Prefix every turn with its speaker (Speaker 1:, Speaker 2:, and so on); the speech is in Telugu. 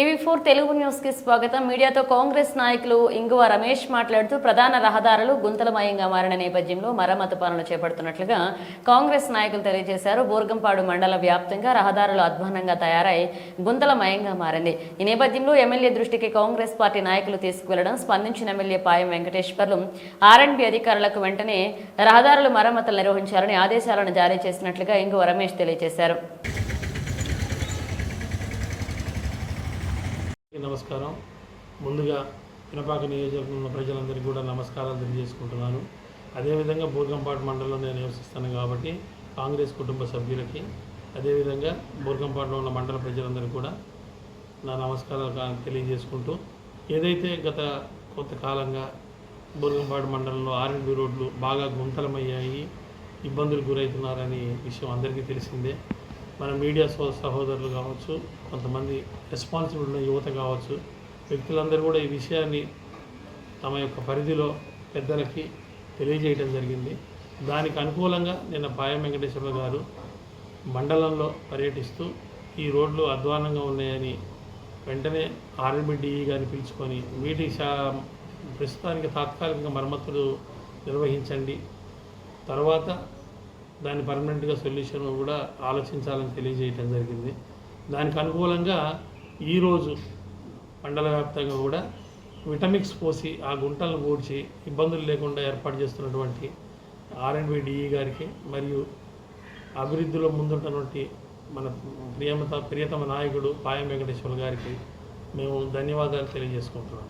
Speaker 1: టీవీ ఫోర్ తెలుగు న్యూస్కి స్వాగతం. మీడియాతో కాంగ్రెస్ నాయకులు ఇంగువ రమేష్ మాట్లాడుతూ ప్రధాన రహదారులు గుంతలమయంగా మారిన నేపథ్యంలో మరమ్మతు పనులు చేపడుతున్నట్లుగా కాంగ్రెస్ నాయకులు తెలియజేశారు. బోర్గంపాడు మండల వ్యాప్తంగా రహదారులు అధ్వానంగా తయారై గుంతలమయంగా మారింది. ఈ నేపథ్యంలో ఎమ్మెల్యే దృష్టికి కాంగ్రెస్ పార్టీ నాయకులు తీసుకువెళ్ళడం స్పందించిన ఎమ్మెల్యే పాయం వెంకటేశ్వర్లు ఆర్ఎండ్బి అధికారులకు వెంటనే రహదారులు మరమ్మతులు నిర్వహించాలని ఆదేశాలను జారీ చేసినట్లుగా ఇంగువ రమేష్ తెలియజేశారు.
Speaker 2: నమస్కారం. ముందుగా పినపాక నియోజకవర్గం ఉన్న ప్రజలందరికీ కూడా నమస్కారాలు తెలియజేసుకుంటున్నాను. అదేవిధంగా బూర్గంపాట్ మండలంలో నేను నివసిస్తాను కాబట్టి కాంగ్రెస్ కుటుంబ సభ్యులకి అదేవిధంగా బూర్గంపాటులో ఉన్న మండల ప్రజలందరికీ కూడా నా నమస్కారాలు తెలియజేసుకుంటూ ఏదైతే గత కొంతకాలంగా బూర్గంపాడు మండలంలో ఆర్ఎండ్బి రోడ్లు బాగా గుంతలమయ్యాయి ఇబ్బందులు గురవుతున్నారని విషయం అందరికీ తెలిసిందే. మన మీడియా సో సహోదరులు కావచ్చు కొంతమంది రెస్పాన్సిబుల్ ఉన్న యువత కావచ్చు వ్యక్తులందరూ కూడా ఈ విషయాన్ని తమ యొక్క పరిధిలో పెద్దలకి తెలియజేయడం జరిగింది. దానికి అనుకూలంగా నిన్న పాయం వెంకటేశ్వర గారు మండలంలో పర్యటిస్తూ ఈ రోడ్లు అధ్వానంగా ఉన్నాయని వెంటనే ఆర్ఎంబిడిఈ గారిని పిలుచుకొని వీటి ప్రస్తుతానికి తాత్కాలికంగా మరమ్మతులు నిర్వహించండి. తర్వాత దాన్ని పర్మనెంట్గా సొల్యూషన్ కూడా ఆలోచించాలని తెలియజేయటం జరిగింది. దానికి అనుకూలంగా ఈరోజు మండల వ్యాప్తంగా కూడా విటమిక్స్ పోసి ఆ గుంటలను పూడ్చి ఇబ్బందులు లేకుండా ఏర్పాటు చేస్తున్నటువంటి ఆర్ఎండ్బి డిఈ గారికి మరియు అభివృద్ధిలో ముందుంటున్నటువంటి మన ప్రియమత ప్రియతమ నాయకుడు పాయం వెంకటేశ్వర గారికి మేము ధన్యవాదాలు తెలియజేసుకుంటున్నాం.